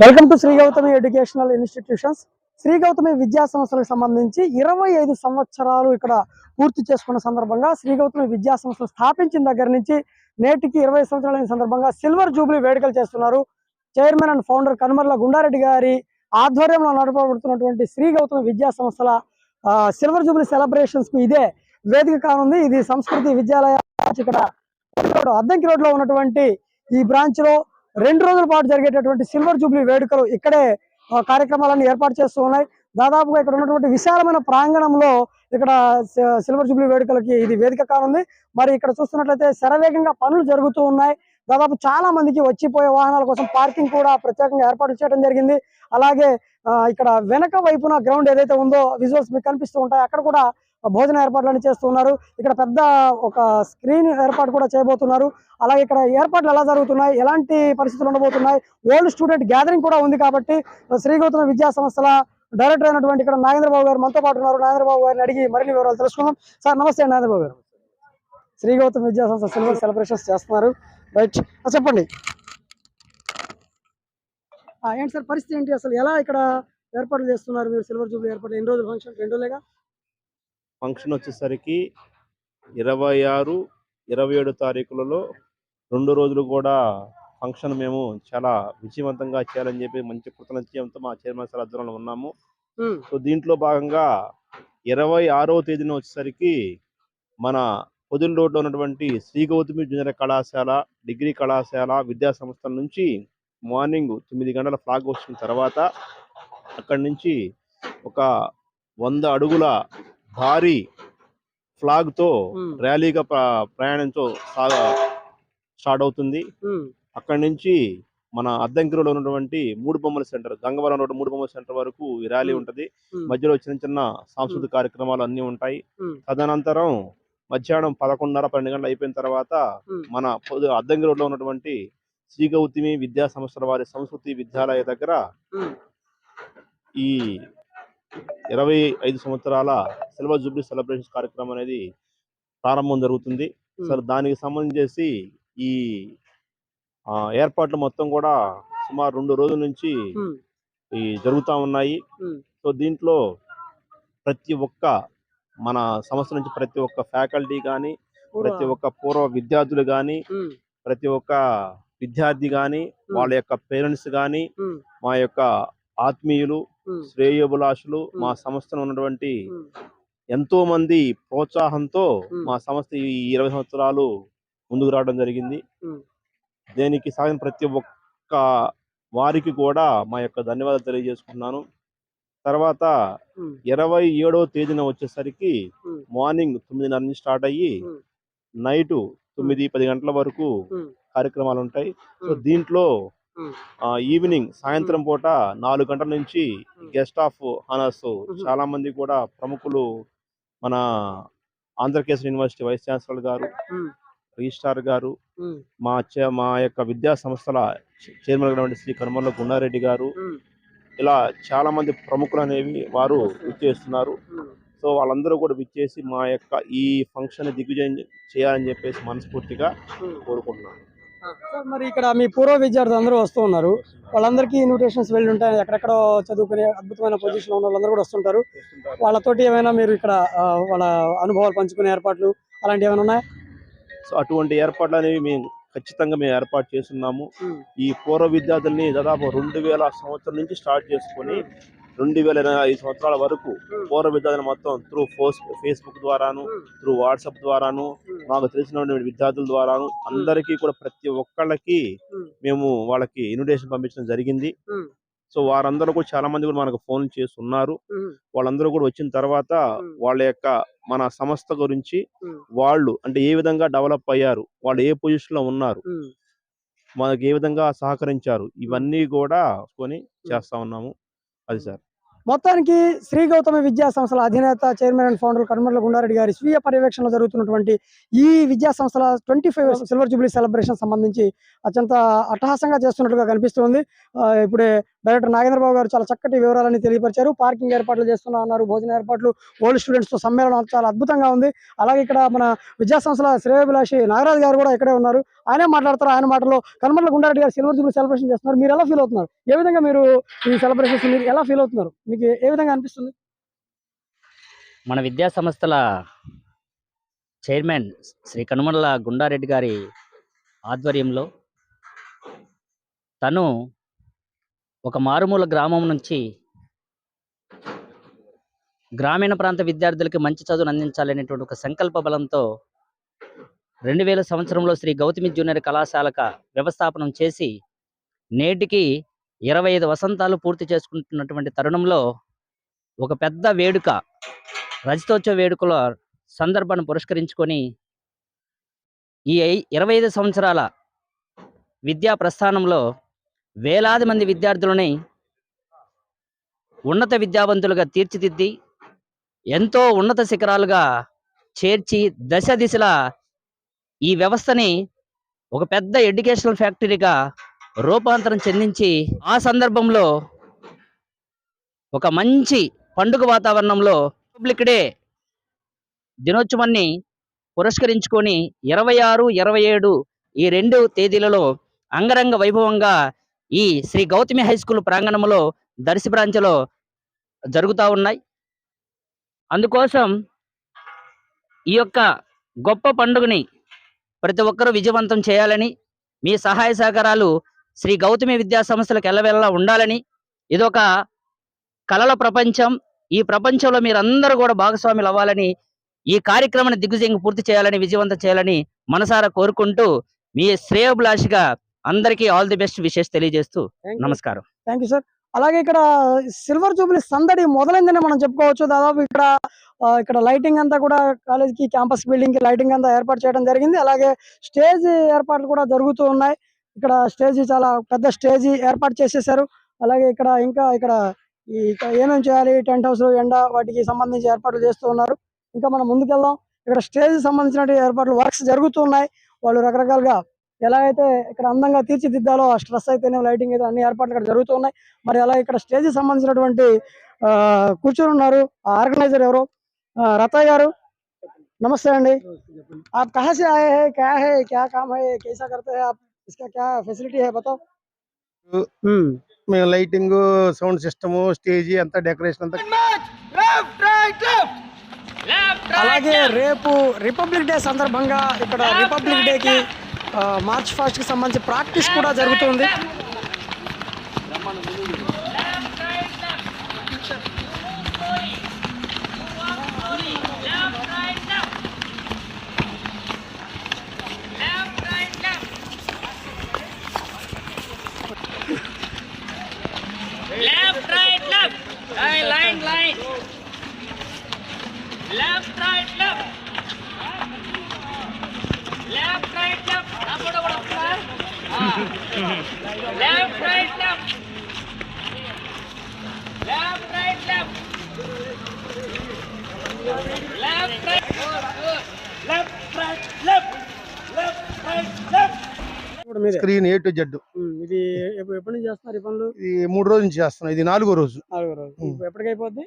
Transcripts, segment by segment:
Welcome to Shri Gautami educational institutions. Shri Gautami విద్యా సంస్థలకు సంబంధించి ఇరవై ఐదు సంవత్సరాలు ఇక్కడ పూర్తి చేసుకున్న సందర్భంగా శ్రీ గౌతమి విద్యా సంస్థలు స్థాపించిన దగ్గర నుంచి నేటికి ఇరవై సంవత్సరాల సందర్భంగా సిల్వర్ జూబ్లీ వేడుకలు చేస్తున్నారు. Chairman and founder Kanumarla Gundareddy గారి ఆధ్వర్యంలో నడపబడుతున్నటువంటి శ్రీ గౌతమి విద్యా సంస్థల సిల్వర్ జూబ్లీ సెలబ్రేషన్స్కు ఇదే వేదిక కానుంది. ఇది సంస్కృతి విద్యాలయ ఇక్కడ అద్దంకి రోడ్లో ఉన్నటువంటి ఈ బ్రాంచ్లో రెండు రోజుల పాటు జరిగేటటువంటి సిల్వర్ జూబ్లీ వేడుకలు ఇక్కడే ఆ, కార్యక్రమాలన్నీ ఏర్పాటు చేస్తూ ఉన్నాయి. దాదాపుగా ఇక్కడ ఉన్నటువంటి విశాలమైన ప్రాంగణంలో ఇక్కడ సిల్వర్ జూబ్లీ వేడుకలకి ఇది వేదిక కానుంది. మరి ఇక్కడ చూస్తున్నట్లయితే శరవేగంగా పనులు జరుగుతూ ఉన్నాయి. దాదాపు చాలా మందికి వచ్చిపోయే వాహనాల కోసం పార్కింగ్ కూడా ప్రత్యేకంగా ఏర్పాటు చేయడం జరిగింది. అలాగే ఆ, ఇక్కడ వెనక వైపున గ్రౌండ్ ఏదైతే ఉందో విజువల్స్ మీకు కనిపిస్తూ ఉంటాయి. అక్కడ కూడా భోజన ఏర్పాట్లన్నీ చేస్తున్నారు. ఇక్కడ పెద్ద ఒక స్క్రీన్ ఏర్పాటు కూడా చేయబోతున్నారు. అలాగే ఇక్కడ ఏర్పాట్లు ఎలా జరుగుతున్నాయి? ఎలాంటి పరిస్థితులు ఉండబోతున్నాయి? ఓల్డ్ స్టూడెంట్ గ్యాదరింగ్ కూడా ఉంది కాబట్టి శ్రీగౌతమ విద్యా సంస్థల డైరెక్టర్ అయినటువంటి ఇక్కడ నాగేంద్రబాబు గారు మనతో పాటు ఉన్నారు. నాగేంద్రబాబు గారిని అడిగి మరిన్ని వివరాలు తెలుసుకుందాం. సార్ నమస్తే నాగేంద్రబాబు గారు. శ్రీగౌతమ విద్యా సంస్థ సిల్వర్ సెలబ్రేషన్స్ చేస్తున్నారు. రైట్. చెప్పండి. ఏంటి సార్ పరిస్థితి ఏంటి? అసలు ఎలా ఇక్కడ ఏర్పాట్లు చేస్తున్నారు మీరు? సిల్వర్ జూబ్లీ ఏర్పాట్లు ఎన్ని రోజులు ఫంక్షన్? రెండు రోజులేగా? ఫంక్షన్ వచ్చేసరికి ఇరవై ఆరు ఇరవై ఏడు తారీఖులలో రెండు రోజులు కూడా ఫంక్షన్ మేము చాలా విజయవంతంగా చేయాలని చెప్పి మంచి కృతనిశ్చయంతో మా చైర్మన్ సార్ ఆధ్వర్యంలో ఉన్నాము. సో దీంట్లో భాగంగా ఇరవై ఆరవ తేదీన వచ్చేసరికి మన పొదిల్ రోడ్లో ఉన్నటువంటి శ్రీ గౌతమి జూనియర్ కళాశాల డిగ్రీ కళాశాల విద్యా సంస్థల నుంచి మార్నింగ్ తొమ్మిది గంటల ఫ్లాగ్ వచ్చిన తర్వాత అక్కడి నుంచి ఒక వంద అడుగుల భారీ ఫ్లాగ్తో ర్యాలీగా ప్ర- ప్రయాణంతో సాగ స్టార్ట్ అవుతుంది. అక్కడి నుంచి మన అద్దంకిలో ఉన్నటువంటి మూడు బొమ్మల సెంటర్ గంగవరం రోడ్ మూడు బొమ్మల సెంటర్ వరకు ఈ ర్యాలీ. ఉంటది. మధ్యలో చిన్న చిన్న సాంస్కృతిక కార్యక్రమాలు అన్ని ఉంటాయి. తదనంతరం మధ్యాహ్నం పదకొండున్నర పన్నెండు గంటలు అయిపోయిన తర్వాత మన అద్దంకి రోడ్లో ఉన్నటువంటి శ్రీ గౌతమి విద్యా సంస్థల వారి సంస్కృతి విద్యాలయ దగ్గర ఈ ఇరవై ఐదు సంవత్సరాల సిల్వర్ జూబ్లీ సెలబ్రేషన్ కార్యక్రమం అనేది ప్రారంభం జరుగుతుంది. సార్ దానికి సంబంధించేసి ఈ ఏర్పాట్లు మొత్తం కూడా సుమారు రెండు రోజుల నుంచి ఈ జరుగుతూ ఉన్నాయి. సో దీంట్లో ప్రతి ఒక్క మన సంస్థ నుంచి ప్రతి ఒక్క ఫ్యాకల్టీ కానీ ప్రతి ఒక్క పూర్వ విద్యార్థులు కానీ ప్రతి ఒక్క విద్యార్థి కానీ వాళ్ళ యొక్క పేరెంట్స్ కానీ మా యొక్క ఆత్మీయులు శ్రేయోభిలాషులు మా. సంస్థలో ఉన్నటువంటి ఎంతో మంది ప్రోత్సాహంతో. మా సంస్థ ఈ ఇరవై సంవత్సరాలు ముందుకు రావడం జరిగింది. దీనికి సాగిన ప్రతి ఒక్క వారికి కూడా మా యొక్క ధన్యవాదాలు తెలియజేసుకుంటున్నాను తర్వాత ఇరవై ఏడవ తేదీన వచ్చేసరికి. మార్నింగ్ తొమ్మిదిన్నర నుంచి స్టార్ట్ అయ్యి. నైట్ తొమ్మిది పది గంటల వరకు కార్యక్రమాలు ఉంటాయి సో. దీంట్లో ఈవినింగ్ సాయంత్రం పూట నాలుగు గంటల నుంచి. Guest of Mhm. చాలా మంది కూడా ప్రముఖులు మన ఆంధ్రకేశ్వర యూనివర్సిటీ వైస్ ఛాన్సలర్ గారు రిజిస్ట్రార్ గారు మా మా యొక్క విద్యా సంస్థల చైర్మన్ అయినటువంటి శ్రీ కనుమర్ల గుండారెడ్డి గారు. ఇలా చాలా మంది ప్రముఖులు అనేవి వారు విచ్చేస్తున్నారు. సో వాళ్ళందరూ కూడా విచ్చేసి మా యొక్క ఈ ఫంక్షన్ దిగ్విజయం చేయాలని చెప్పేసి మనస్ఫూర్తిగా. కోరుకుంటున్నాను. సార్ మరి ఇక్కడ మీ పూర్వ విద్యార్థులు అందరూ వస్తూ ఉన్నారు. వాళ్ళందరికీ ఇన్విటేషన్స్ వెళ్ళి ఉంటాయి ఎక్కడెక్కడో చదువుకునే అద్భుతమైన పొజిషన్ ఉన్న వాళ్ళందరూ కూడా వస్తుంటారు. వాళ్ళతోటి ఏమైనా మీరు ఇక్కడ వాళ్ళ అనుభవాలు పంచుకునే ఏర్పాట్లు అలాంటివి ఏమైనా ఉన్నాయా? సో అటువంటి ఏర్పాట్లు అనేవి మేము ఖచ్చితంగా మేము ఏర్పాటు చేస్తున్నాము. ఈ పూర్వ విద్యార్థుల్ని దాదాపు రెండు వేల సంవత్సరం నుంచి స్టార్ట్ చేసుకొని రెండు వేల ఇరవై ఐదు సంవత్సరాల వరకు పూర్వ విద్యార్థులు మొత్తం త్రూ ఫోస్ ఫేస్బుక్ ద్వారాను త్రూ వాట్సాప్ ద్వారాను మాకు తెలిసిన విద్యార్థుల ద్వారాను అందరికీ కూడా ప్రతి ఒక్కళ్ళకి మేము. వాళ్ళకి ఇన్విటేషన్ పంపించడం జరిగింది. సో వారందరూ కూడా చాలా మంది కూడా మనకు ఫోన్ చేస్తున్నారు. వాళ్ళందరూ కూడా వచ్చిన తర్వాత. వాళ్ళ యొక్క మన సంస్థ గురించి వాళ్ళు అంటే ఏ విధంగా డెవలప్ అయ్యారు వాళ్ళు ఏ పొజిషన్లో ఉన్నారు. మనకి ఏ విధంగా సహకరించారు ఇవన్నీ కూడా కొని చేస్తా ఉన్నాము. అది సార్. మొత్తానికి శ్రీ గౌతమ విద్యా సంస్థల అధినేత chairman and founder Kanumarla Gundareddy గారి స్వీయ పర్యవేక్షణలో జరుగుతున్నటువంటి ఈ విద్యా సంస్థల twenty five silver jubilee celebration సంబంధించి అత్యంత అట్టహాసంగా చేస్తున్నట్టుగా కనిపిస్తుంది ఇప్పుడే డైరెక్టర్ నాగేంద్ర బాబు గారు చాలా చక్కటి వివరాలని తెలియపరిచారు. పార్కింగ్ ఏర్పాట్లు చేస్తున్నా అన్నారు భోజన ఏర్పాట్లు ఓల్డ్ స్టూడెంట్స్తో సమ్మేళనం చాలా అద్భుతంగా ఉంది. అలాగే ఇక్కడ మన విద్యా సంస్థల శ్రేయభిలాషి నాగరాజు గారు కూడా ఇక్కడే ఉన్నారు. ఆయనే మాట్లాడతారు ఆయన మాటలో కనుమల గుండారెడ్డి గారు సిల్వర్ జూబ్లీ సెలబ్రేషన్ చేస్తున్నారు. మీరు ఎలా ఫీల్ అవుతున్నారు? ఏ విధంగా మీరు ఈ సెలబ్రేషన్స్ మీరు ఎలా ఫీల్ అవుతున్నారు? మీకు ఏ- ఏ విధంగా అనిపిస్తుంది? మన విద్యా సంస్థల చైర్మన్ శ్రీ కనుమల గుండారెడ్డి గారి ఆధ్వర్యంలో తను ఒక మారుమూల గ్రామం నుంచి గ్రామీణ ప్రాంత విద్యార్థులకి మంచి చదువును అందించాలనేటువంటి ఒక సంకల్ప బలంతో రెండు వేల సంవత్సరంలో శ్రీ గౌతమి జూనియర్ కళాశాలక వ్యవస్థాపనం చేసి నేటికి ఇరవై ఐదు వసంతాలు పూర్తి చేసుకుంటున్నటువంటి తరుణంలో ఒక పెద్ద వేడుక రజతోత్సవ వేడుకల సందర్భాన్ని పురస్కరించుకొని ఈ ఐ- ఇరవై ఐదు సంవత్సరాల విద్యా ప్రస్థానంలో వేలాది మంది విద్యార్థులని ఉన్నత విద్యావంతులుగా తీర్చిదిద్ది ఎంతో ఉన్నత శిఖరాలుగా చేర్చి దశ దిశలా ఈ వ్యవస్థని ఒక పెద్ద ఎడ్యుకేషనల్ ఫ్యాక్టరీగా రూపాంతరం చెందించి ఆ సందర్భంలో ఒక మంచి పండుగ వాతావరణంలో పబ్లిక్ డే దినోత్సవాన్ని పురస్కరించుకొని ఇరవై ఆరు ఇరవై ఏడు ఈ రెండు తేదీలలో అంగరంగ వైభవంగా ఈ శ్రీ గౌతమి హై స్కూల్ ప్రాంగణంలో దర్శి బ్రాంచ్లో జరుగుతూ ఉన్నాయి. అందుకోసం ఈ యొక్క గొప్ప పండుగని ప్రతి ఒక్కరూ విజయవంతం చేయాలని మీ సహాయ సహకారాలు శ్రీ గౌతమి విద్యా సంస్థలకు ఎల్లవెల్లా ఉండాలని ఇదొక కళల ప్రపంచం. ఈ ప్రపంచంలో మీరందరూ కూడా భాగస్వాములు అవ్వాలని ఈ కార్యక్రమాన్ని దిగ్విజయంగా పూర్తి చేయాలని విజయవంతం చేయాలని మనసారా కోరుకుంటూ మీ శ్రేయోభిలాషిగా అందరికీ ఆల్ ది బెస్ట్ విషెస్ తెలియజేస్తూ నమస్కారం. థ్యాంక్ యూ సార్ అలాగే ఇక్కడ సిల్వర్ జూబ్లీ సందడి మొదలైందని మనం చెప్పుకోవచ్చు. దాదాపు ఇక్కడ ఆ, ఇక్కడ లైటింగ్ అంతా కూడా కాలేజ్కి క్యాంపస్ బిల్డింగ్కి లైటింగ్ అంతా ఏర్పాటు చేయడం జరిగింది. అలాగే స్టేజ్ ఏర్పాట్లు కూడా జరుగుతూ ఉన్నాయి. ఇక్కడ స్టేజ్ చాలా పెద్ద స్టేజ్ ఏర్పాటు చేసేసారు. అలాగే ఇక్కడ ఇంకా ఇక్కడ ఏమేమి చేయాలి టెంట్ హౌస్ ఎండ వాటికి సంబంధించి ఏర్పాట్లు చేస్తూ ఉన్నారు. ఇంకా మనం ముందుకెళ్దాం. ఇక్కడ స్టేజ్ సంబంధించిన ఏర్పాట్లు వర్క్స్ జరుగుతూ ఉన్నాయి. వాళ్ళు రకరకాలుగా ఎలా అయితే ఇక్కడ అందంగా తీర్చిదిద్దాలో ఆ స్ట్రెస్ అయితేనే లైటింగ్ అయితే అన్ని ఏర్పాట్లు ఇక్కడ జరుగుతూ ఉన్నాయి మరి అలా ఇక్కడ స్టేజ్ సంబంధించినటువంటి ఆ, కూర్చొని ఉన్నారు ఆ ఆర్గనైజర్ ఎవరు ఆ, రతయ్య గారు నమస్తే అండి आप कहाँ से आए हैं क्या है क्या काम है कैसा करते हैं आप इसका क्या फैसिलिटी है बताओ हम्म మేము లైటింగ్ సౌండ్ సిస్టమ్ స్టేజ్ అంతా డెకరేషన్ అంతా అలాగే రేపు రిపబ్లిక్ డే సందర్భంగా ఇక్కడ రిపబ్లిక్ డే కి ఆ, మార్చ్ ఫాస్ట్కి సంబంధించి ప్రాక్టీస్ కూడా జరుగుతుంది. Screen A to Z. ఇది ఎప్పు- ఎప్పటి నుంచి చేస్తున్నారు ఈ పనులు? ఇది మూడు రోజుల నుంచి చేస్తున్నాం. ఇది నాలుగో రోజు. నాలుగో రోజు. ఉమ్. ఇప్పుడు ఎప్పటికి అయిపోద్ది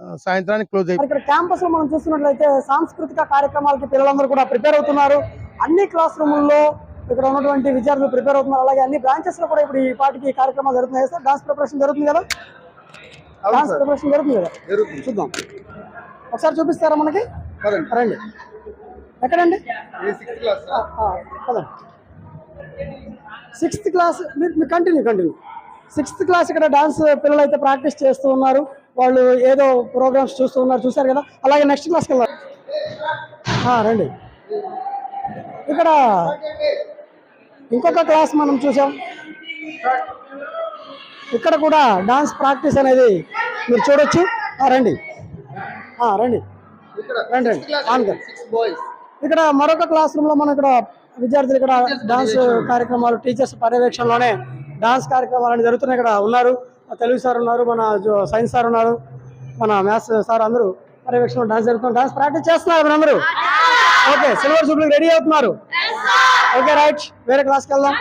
ఆ, సాయంత్రానికి క్లోజ్ అయిపోయింది ఇక్కడ క్యాంపస్లో మనం చూస్తున్నట్లయితే సాంస్కృతిక కార్యక్రమాలకి పిల్లలందరూ కూడా ప్రిపేర్ అవుతున్నారు. అన్ని క్లాస్ రూముల్లో ఇక్కడ ఉన్నటువంటి విద్యార్థులు ప్రిపేర్ అవుతున్నారు. అలాగే అన్ని బ్రాంచెస్లో కూడా ఇప్పుడు ఈ పాటికి కార్యక్రమాలు జరుగుతున్నాయి. సార్ డాన్స్ ప్రిపరేషన్ జరుగుతుంది కదా? డాన్స్ ప్రిపరేషన్ జరుగుతుంది కదా? చూద్దాం. ఒకసారి చూపిస్తారా మనకి? రండి. ఎక్కడండి? పదండి. సిక్స్త్ క్లాస్ మీరు కంటిన్యూ కంటిన్యూ సిక్స్త్ క్లాస్ ఇక్కడ డాన్స్ పిల్లలు అయితే ప్రాక్టీస్ చేస్తూ ఉన్నారు. వాళ్ళు ఏదో ప్రోగ్రామ్స్ చూస్తూ ఉన్నారు. చూసారు కదా? అలాగే నెక్స్ట్ క్లాస్కి వెళ్ళారు రండి. ఇక్కడ ఇంకొక క్లాస్ మనం చూసాం. ఇక్కడ కూడా డాన్స్ ప్రాక్టీస్ అనేది మీరు చూడొచ్చు. రండి. రండి. రండి రండి. ఇక్కడ మరొక క్లాస్ రూమ్లో మనం ఇక్కడ విద్యార్థులు ఇక్కడ డాన్స్ కార్యక్రమాలు టీచర్స్ పర్యవేక్షణలోనే డాన్స్ కార్యక్రమాలు అనేవి జరుగుతున్నాయి. ఇక్కడ ఉన్నారు. తెలుగు సార్ ఉన్నారు మన సైన్స్ సార్ ఉన్నారు మన మ్యాథ్స్ సార్ అందరూ పర్యవేక్షణ డాన్స్ జరుగుతుంది డాన్స్ ప్రాక్టీస్ చేస్తున్నారు అందరూ ఓకే సిల్వర్ జూబ్లీ రెడీ అవుతున్నారు. ఓకే రైట్ వేరే క్లాస్కి వెళ్దాం.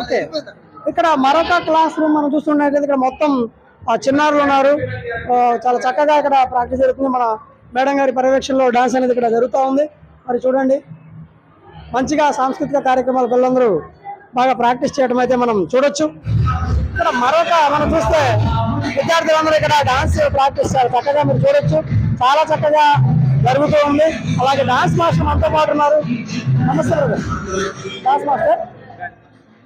ఓకే ఇక్కడ మరొక క్లాస్ రూమ్ మనం చూస్తున్నట్లయితే ఇక్కడ మొత్తం చిన్నారులు ఉన్నారు. చాలా చక్కగా ఇక్కడ ప్రాక్టీస్ జరుగుతుంది. మన మేడం గారి పర్యవేక్షణలో డాన్స్ అనేది ఇక్కడ జరుగుతూ ఉంది. మరి చూడండి. మంచిగా సాంస్కృతిక కార్యక్రమాలు పిల్లలందరూ బాగా ప్రాక్టీస్ చేయడం అయితే మనం చూడొచ్చు. ఇక్కడ మరొక మనం చూస్తే విద్యార్థులందరూ ఇక్కడ డాన్స్ ప్రాక్టీస్ చాలా చక్కగా మీరు చూడొచ్చు. చాలా చక్కగా జరుగుతూ ఉంది. అలాగే డాన్స్ మాస్టర్ మనతో పాటు ఉన్నారు. నమస్తే. Dance master.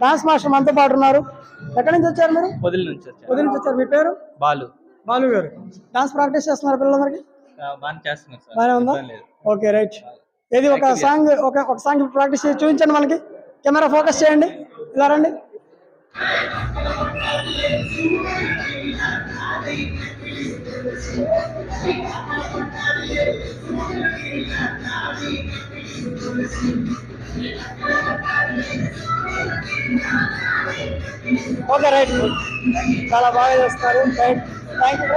డాన్స్ మాస్టర్ మనతో పాటు ఉన్నారు. ఎక్కడి నుంచి వచ్చారు మీరు? పొదిలి నుంచి వచ్చాను. ఉదయం నుంచి వచ్చారు. మీ పేరు? బాలు. బాలు గారు. డాన్స్ ప్రాక్టీస్ చేస్తున్నారు పిల్లలందరికీ? బాగానే ఉందా. Okay right. ఏది ఒక సాంగ్ ఒక ఒక సాంగ్ ప్రాక్టీస్ చేసి చూపించండి మనకి. కెమెరా ఫోకస్ చేయండి. ఇలా రండి. ఓకే రైట్ చాలా బాగా చేస్తారు. Right thank you